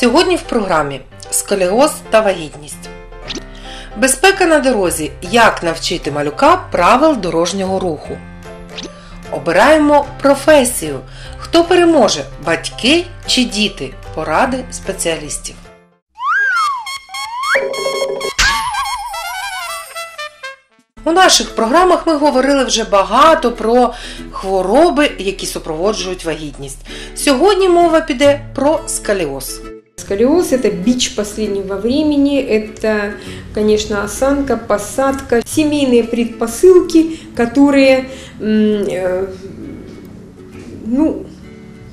Сьогодні в програмі Сколіоз та вагітність. Безпека на дорозі. Як навчити малюка правил дорожнього руху. Обираємо професію. Хто переможе батьки чи діти? Поради спеціалістів. У наших програмах ми говорили вже багато про хвороби, які супроводжують вагітність. Сьогодні мова піде про сколіоз. Сколиоз – это бич последнего времени, это, конечно, осанка, посадка, семейные предпосылки, которые э, ну,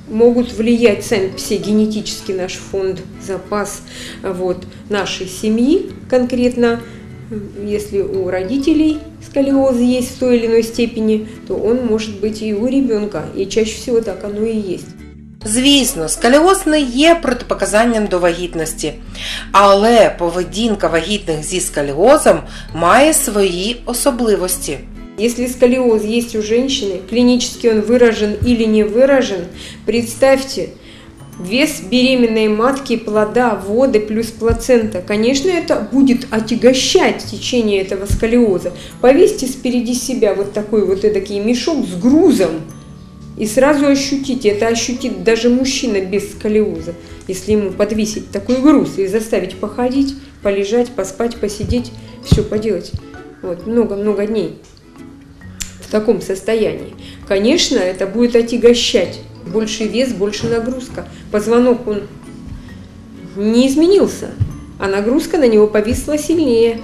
могут влиять сами все генетически наш фонд, запас вот, нашей семьи конкретно. Если у родителей сколиоз есть в той или иной степени, то он может быть и у ребенка, и чаще всего так оно и есть. Звісно, сколіоз не є протипоказанням до вагітності, але поведінка вагітних зі сколіозом має свої особливості. Если сколиоз есть у женщины, клинически он выражен или не выражен, представьте, вес беременной матки, плода, воды плюс плацента. Конечно, это будет отягощать течение этого сколиоза. Повесьте спереди себя вот такой вот эдакий мешок с грузом, и сразу ощутите, это ощутит даже мужчина без сколиоза, если ему подвесить такой груз и заставить походить, полежать, поспать, посидеть, все поделать. Вот, много-много дней в таком состоянии. Конечно, это будет отягощать. Больше вес, больше нагрузка. Позвонок, он не изменился, а нагрузка на него повисла сильнее.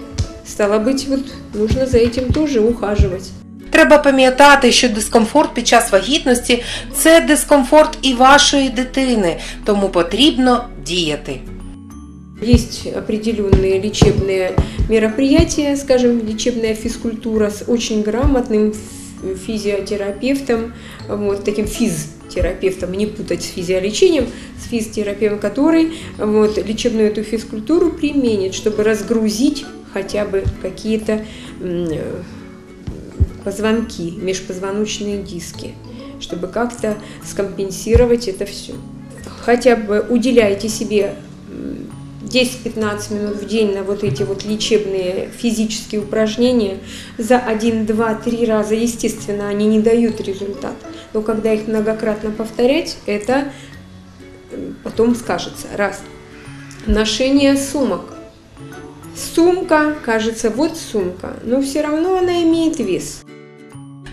Стало быть, вот нужно за этим тоже ухаживать. Треба пам'ятати, що дискомфорт під час вагітності це дискомфорт і вашої дитини, тому потрібно діяти. Есть определенные лечебные мероприятия, скажем, лечебная физкультура с очень грамотным ф- физиотерапевтом, вот таким физтерапевтом, не путать с физиолечением, с физтерапевтом, который вот, лечебную эту физкультуру применит, чтобы разгрузить хотя бы какие-то м, э, позвонки, межпозвоночные диски, чтобы как-то скомпенсировать это все. Хотя бы уделяйте себе м, 10-15 минут в день на вот эти вот лечебные физические упражнения за 1, 2, 3 раза, естественно, они не дают результат. Но когда их многократно повторять, это потом скажется. Раз. Ношение сумок. Сумка, кажется, вот сумка, но все равно она имеет вес.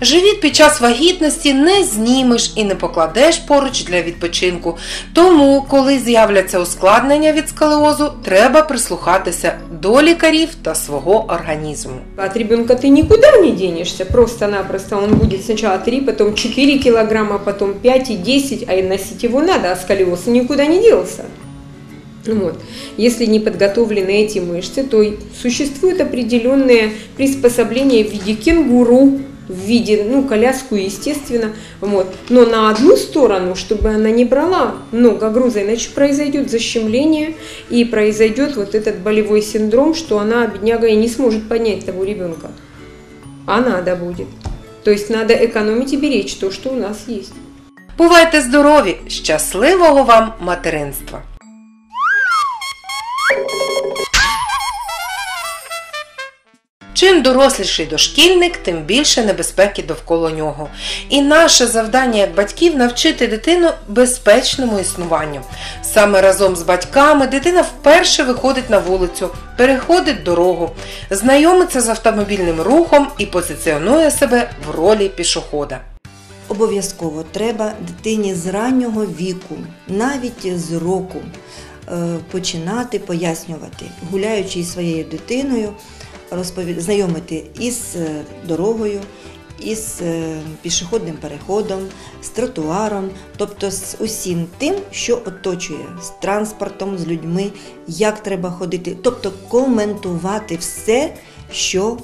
Живіт під час вагітності не знімеш і не покладеш поруч для відпочинку. Тому, коли з'являться ускладнення від сколіозу, треба прислухатися до лікарів та свого організму. От ребенка ты никуда не денешься, просто-напросто он будет сначала 3, потом 4 килограмма, потом 5 и 10, а и носить его надо, а сколиоз никуда не делся. Вот. Если не подготовлены эти мышцы, то и существуют определенные приспособления в виде кенгуру, в виде, ну, коляску, естественно, вот. Но на одну сторону, чтобы она не брала много груза, иначе произойдет защемление и произойдет вот этот болевой синдром, что она, бедняга, и не сможет поднять того ребенка. А надо будет. То есть надо экономить и беречь то, что у нас есть. Бувайте здорові! Щасливого вам материнства! Чим доросліший дошкільник, тим більше небезпеки довкола нього. І наше завдання як батьків навчити дитину безпечному існуванню. Саме разом з батьками дитина вперше виходить на вулицю, переходить дорогу, знайомиться з автомобільним рухом і позиціонує себе в ролі пішохода. Обов'язково треба дитині з раннього віку, навіть з року, е, починати пояснювати, гуляючи із своєю дитиною, розпові- знайомити із е, дорогою, із е, пішохідним переходом, з тротуаром, тобто з усім тим, що оточує, з транспортом, з людьми, як треба ходити, тобто коментувати все, що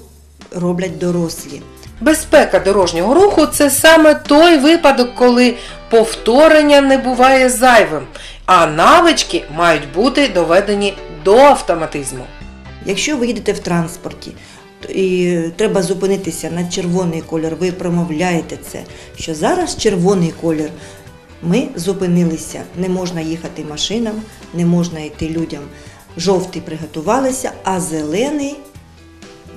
роблять дорослі. Безпека дорожнього руху це саме той випадок, коли повторення не буває зайвим, а навички мають бути доведені до автоматизму. Якщо ви їдете в транспорті і треба зупинитися на червоний колір, ви промовляєте це, що зараз червоний колір, Ми зупинилися. Не можна їхати машинам, не можна йти людям. Жовтий приготувалися, а зелений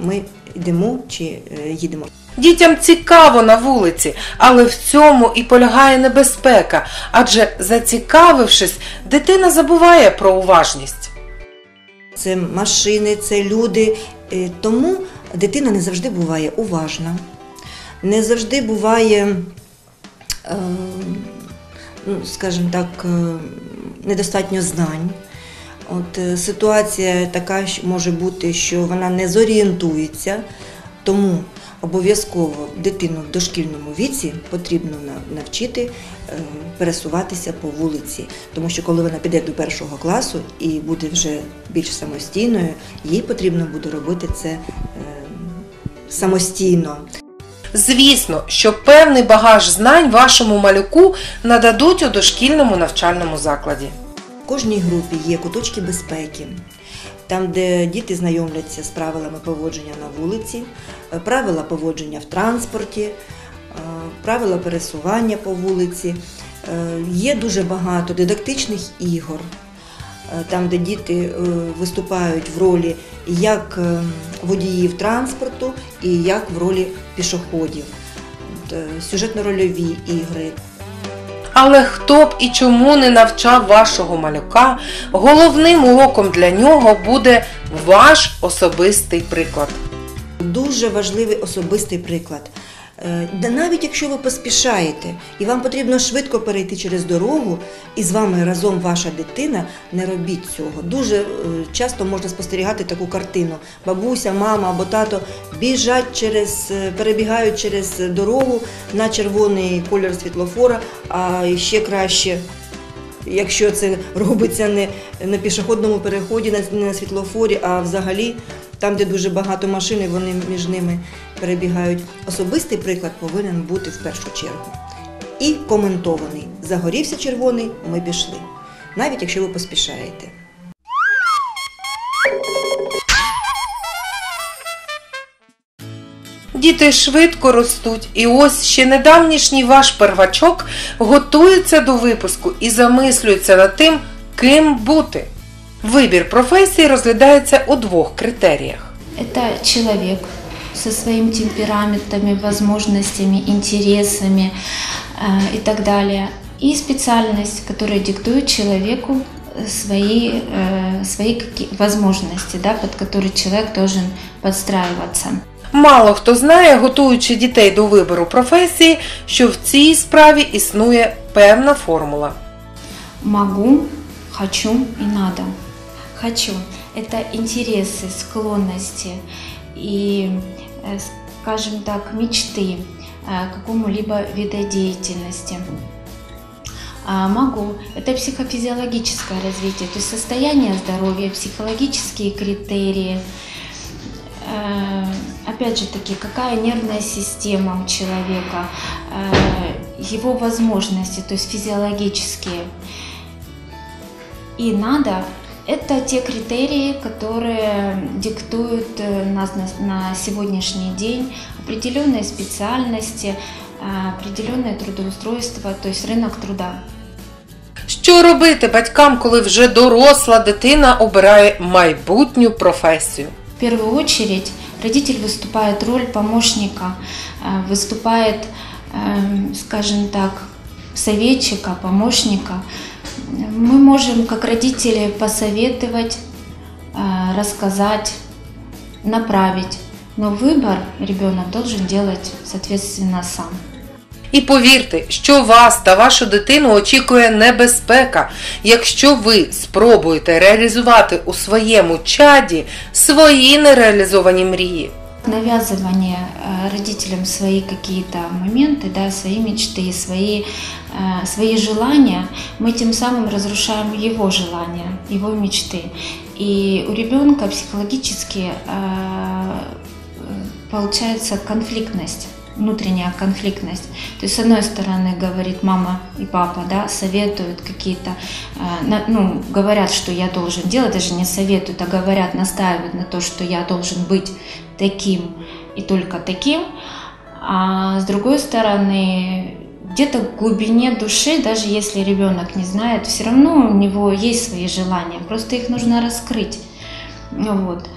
ми йдемо чи е, їдемо. Дітям цікаво на вулиці, але в цьому і полягає небезпека, адже зацікавившись, дитина забуває про уважність. Це машини, це люди. Е, Тому дитина не завжди буває уважна, не завжди буває, е, ну, скажімо так, е, недостатньо знань. От ситуація така може бути, що вона не зорієнтується, тому обов'язково дитину в дошкільному віці потрібно навчити е, пересуватися по вулиці. Тому що коли вона піде до першого класу і буде вже більш самостійною, їй потрібно буде робити це е, самостійно. Звісно, що певний багаж знань вашому малюку нададуть у дошкільному навчальному закладі. В кожній групі є куточки безпеки, там, де діти знайомляться з правилами поводження на вулиці, е, правила поводження в транспорті, е, правила пересування по вулиці. Е, Є дуже багато дидактичних ігор, там, де діти виступають в ролі як водіїв транспорту і як в ролі пішоходів. Сюжетно-рольові ігри, Але хто б і чому не навчав вашого малюка, головним уроком для нього буде ваш особистий приклад. Дуже важливий особистий приклад. Е, Навіть якщо ви поспішаєте і вам потрібно швидко перейти через дорогу, і з вами разом ваша дитина, не робіть цього. Дуже е, часто можна спостерігати таку картину. Бабуся, мама або тато біжать через, е, перебігають через дорогу на червоний кольор світлофора, а ще краще якщо це робиться не на пішохідному переході, не на світлофорі, а взагалі там, де дуже багато машин, вони між ними перебігають. Особистий приклад повинен бути в першу чергу. І коментований. Загорівся червоний, ми пішли. Навіть якщо ви поспішаєте. Діти швидко ростуть, і ось ще недавнішній ваш первачок готується до випуску і замислюється над тим, ким бути. Вибір професії розглядається у двох критеріях. Это человек со своими темпераментами, возможностями, интересами э, и так далее. И специальность, которая диктует человеку свои, э, свои какие- возможности, да, под которые человек должен подстраиваться. Мало хто знає, готуючи дітей до вибору професії, що в цій справі існує певна формула. Могу, хочу и надо. Хочу – это интересы, склонности и, э, скажем так, мечты э, какому-либо видодеятельности. А могу – это психофизиологическое развитие, то есть состояние здоровья, психологические критерии. Э, Опять же таки, какая нервная система у человека, его возможности, то есть физиологические. И надо – это те критерии, которые диктуют э, нас на, на сегодняшний день определенные специальности, э, определенное трудоустройство, то есть рынок труда. Що робити батькам, коли вже доросла дитина обирає майбутню професію? В первую очередь родитель выступает роль помощника, э, выступает, эм, скажем так, советчика, помощника. Мы можем как родители посоветовать, э, рассказать, направить, но выбор ребенок должен делать, соответственно, сам. І повірте, що вас та вашу дитину очікує небезпека, якщо ви спробуєте реалізувати у своєму чаді свої нереалізовані мрії. Навязывание э, родителям свои какие-то моменты, да, свои мечты, свои, э, свои желания, мы тем самым разрушаем его желания, его мечты. И у ребенка психологически э, получается конфликтность внутренняя конфликтность. То есть, с одной стороны, говорит мама и папа, да, советуют какие-то, э, ну, говорят, что я должен делать, даже не советуют, а говорят, настаивают на то, что я должен быть таким и только таким. А с другой стороны, где-то в глубине души, даже если ребенок не знает, все равно у него есть свои желания, просто их нужно раскрыть. Вот.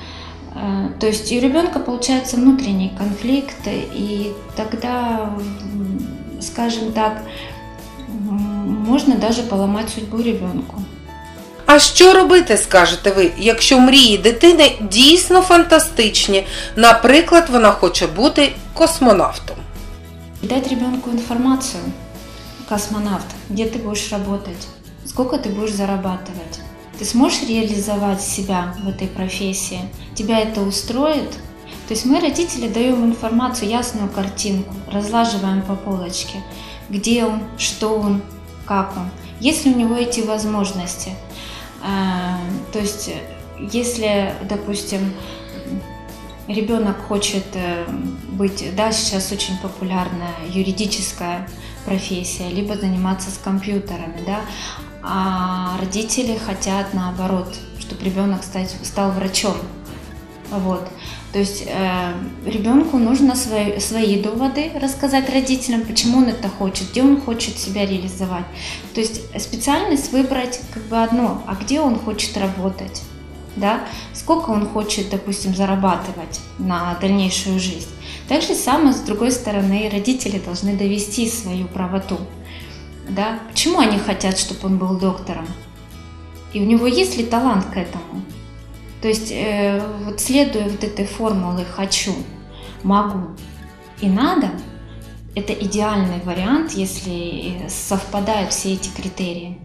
Э, То есть и у ребенка получается внутренний конфликт, и тогда, м, скажем так, м, можно даже поломать судьбу ребенку. А що робити, скажете ви, якщо мрії дитини дійсно фантастичні? Наприклад, вона хоче бути космонавтом. Дать ребенку информацию, космонавт, где ты будешь работать, сколько ты будешь зарабатывать. Ты сможешь реализовать себя в этой профессии? Тебя это устроит? То есть мы, родители, даем информацию, ясную картинку, разлаживаем по полочке, где он, что он, как он. Есть ли у него эти возможности? А, То есть, если, допустим, ребенок хочет э, быть, да, сейчас очень популярная юридическая профессия, либо заниматься с компьютерами, да, а родители хотят наоборот, чтобы ребенок стать, стал врачом. Вот. То есть э, ребенку нужно свои, свои доводы рассказать родителям, почему он это хочет, где он хочет себя реализовать. То есть специальность выбрать как бы одно, а где он хочет работать, да, сколько он хочет, допустим, зарабатывать на дальнейшую жизнь. Так же самое, с другой стороны, родители должны довести свою правоту. Да? Почему они хотят, чтобы он был доктором? И у него есть ли талант к этому? То есть, э, вот следуя вот этой формулы «хочу», «могу» и «надо», это идеальный вариант, если совпадают все эти критерии.